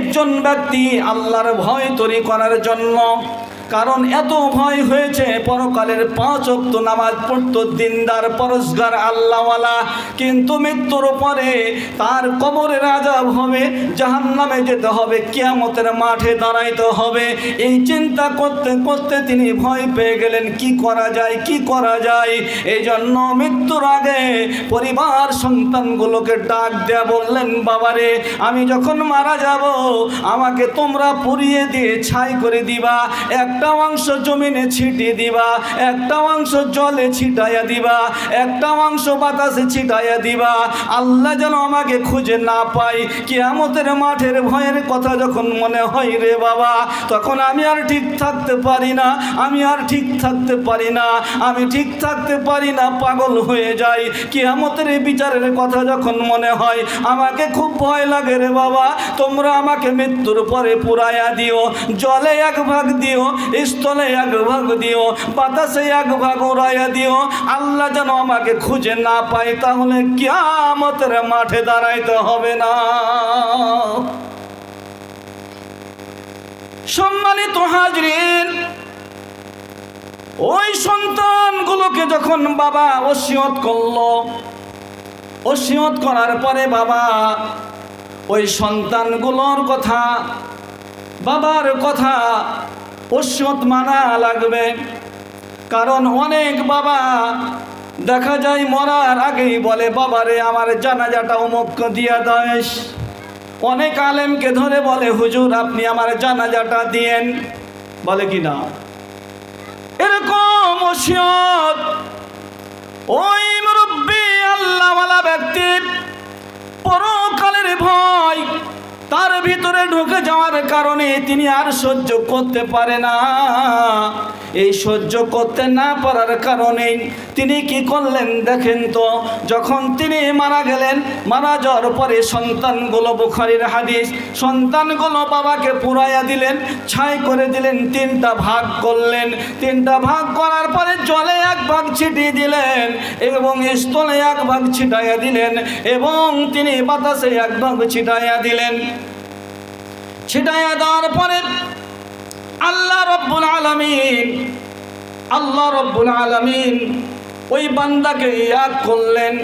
একজন ব্যক্তি আল্লাহর ভয় তৈরি করার জন্য কারণ এত ভয় হয়েছে, পরকালের পাঁচ অক্ত নামাজ পড়তো, দিনদার পরস্কার আল্লাহওয়ালা। কিন্তু মৃত্যুর পরে তার কবরের আজাব হবে জাহান নামে যেতে হবে, কিয়ামতের মাঠে দাঁড়াইতে হবে। এই চিন্তা করতে করতে তিনি ভয় পেয়ে গেলেন, কি করা যায়, কি করা যায়? এই জন্য মৃত্যুর আগে পরিবার সন্তানগুলোকে ডাক দেয়া বললেন, বাবারে, আমি যখন মারা যাব, আমাকে তোমরা পুড়িয়ে দিয়ে ছাই করে দিবা একটা অংশ জমিনে ছিটিয়ে দিবা, একটা অংশ জলে ছিটাইয়া দিবা, একটা অংশ বাতাসে ছিটাইয়া দিবা। আল্লাহ যেন আমাকে খুঁজে না পাই কিয়ামতের মাঠের ভয়ের কথা যখন মনে হয় রে বাবা, তখন আমি আর ঠিক থাকতে পারি না, আমি আর ঠিক থাকতে পারি না, আমি ঠিক থাকতে পারি না, পাগল হয়ে যাই। কিয়ামতের বিচারের কথা যখন মনে হয়, আমাকে খুব ভয় লাগে রে বাবা, তোমরা আমাকে মৃত্যুর পরে পুরাইয়া দিও, জলে এক ভাগ দিও স্থলে এক ভাগ দিও, বাতাসে এক ভাগ উড়াইয়া দিও। আল্লাহ যেন আমাকে খুঁজে না পাই তাহলে কিয়ামতের মাঠে দাঁড়াইতে হবে না। সম্মানিত হাজরিন, ওই সন্তানগুলোকে যখন বাবা ওসিয়ত করল, ওসিয়ত করার পরে বাবা ওই সন্তানগুলোর কথা, বাবার কথা ওসিয়ত মানা লাগবে। কারণ অনেক বাবা দেখা যায় মরার আগেই বলে, বাবারে, আমার জানাজাটা অমুক দিয়া দেয় অনেক আলেমকে ধরে বলে, হুজুর, আপনি আমার জানাজাটা দিয়েন। বলে কি না? এরকম ওসিয়ত ওই মুরব্বী আল্লাহওয়ালা ব্যক্তি পরকালের ভয় তার ভিতরে ঢুকে যাওয়ার কারণে তিনি আর সহ্য করতে পারে না। এই সহ্য করতে না পারার কারণে তিনি কি করলেন দেখেন তো, যখন তিনি মারা গেলেন, মারা যাওয়ার পরে সন্তানগুলো বুখারির হাদিস, সন্তানগুলো বাবাকে পুরাইয়া দিলেন, ছাই করে দিলেন, তিনটা ভাগ করলেন। তিনটা ভাগ করার পরে জলে এক ভাগ ছিটিয়ে দিলেন এবং স্থলে এক ভাগ ছিটাইয়া দিলেন এবং তিনি বাতাসে এক ভাগ ছিটাইয়া দিলেন। ছিটাইয়া দেওয়ার পরে আল্লাহ রব্বুল আলমিন, আল্লাহ রব্বুল আলমিন ওই বান্দাকে ইয়াদ করলেন।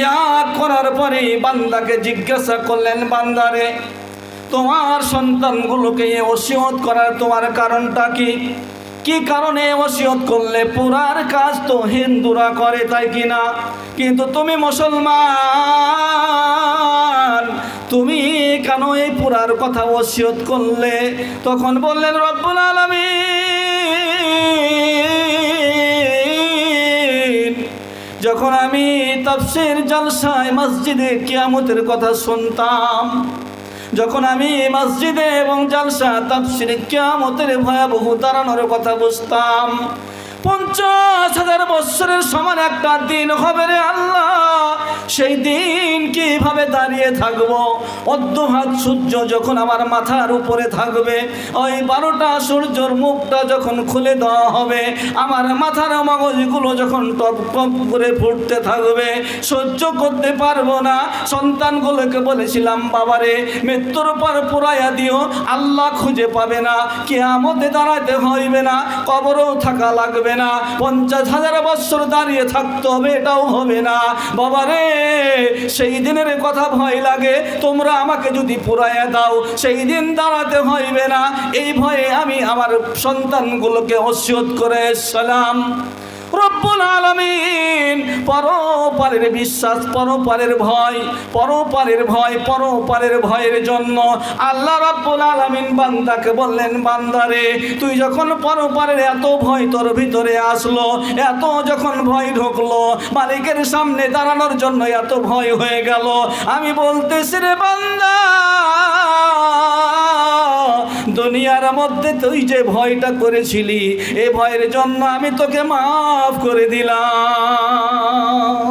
ইয়াদ করার পরে বান্দাকে জিজ্ঞাসা করলেন, বান্দারে, তোমার সন্তানগুলোকে ওসিয়ত করার তোমার কারণটা কি? কি কারণে ওসিয়ত করলে? পুরার কাজ তো হিন্দুরা করে, তাই কি না? কিন্তু তুমি মুসলমান, তুমি কেন এই পুরার কথা ওসিয়ত করলে? তখন বললেন, রব্বুল আলমিন। যখন আমি তাফসির জলসায় মসজিদে কিয়ামতের কথা শুনতাম, যখন আমি মসজিদে এবং জলসা তাফসির কিয়ামতের ভয়াবহ দাঁড়ানোর কথা বুঝতাম, পঞ্চাশ হাজার বৎসরের সমান একটা দিন হবে রে আল্লাহ। সেই দিন কীভাবে দাঁড়িয়ে থাকব? অর্ধহাত সূর্য যখন আমার মাথার উপরে থাকবে, ওই বারোটা সূর্যর মুখটা যখন খুলে দেওয়া হবে, আমার মাথার মগজগুলো যখন টপ টপ করে ফুটতে থাকবে, সহ্য করতে পারব না। সন্তানগুলোকে বলেছিলাম, বাবারে, মৃত্যুর পর পুরাইয়া দিও, আল্লাহ খুঁজে পাবে না। কেয়ামতে দাঁড়াতে হইবে না, কবরও থাকা লাগবে না। পঞ্চাশ হাজার বৎসর দাঁড়িয়ে থাকতে হবে, এটাও হবে না। বাবা রে সেই দিনের কথা ভয় লাগে, তোমরা আমাকে যদি পুরাইয়া দাও, সেই দিন দাঁড়াতে হইবে না। এই ভয়ে আমি আমার সন্তানগুলোকে অসিয়ত করে, সালাম। রব্বুল আলমিন পরপারের বিশ্বাস পরপারের ভয় পরপারের ভয় পরপারের ভয়ের জন্য আল্লাহ রব্বুল আলমিন বান্দাকে বললেন, বান্দারে, তুই যখন পরপারের এত ভয় তোর ভিতরে আসলো, এত যখন ভয় ঢুকলো, মালিকের সামনে দাঁড়ানোর জন্য এত ভয় হয়ে গেল। আমি বলতেছি রে বান্দা দুনিয়ার মধ্যে তুই যে ভয়টা করেছিলি এ ভয়ের জন্য আমি তোকে মাফ করে দিলাম।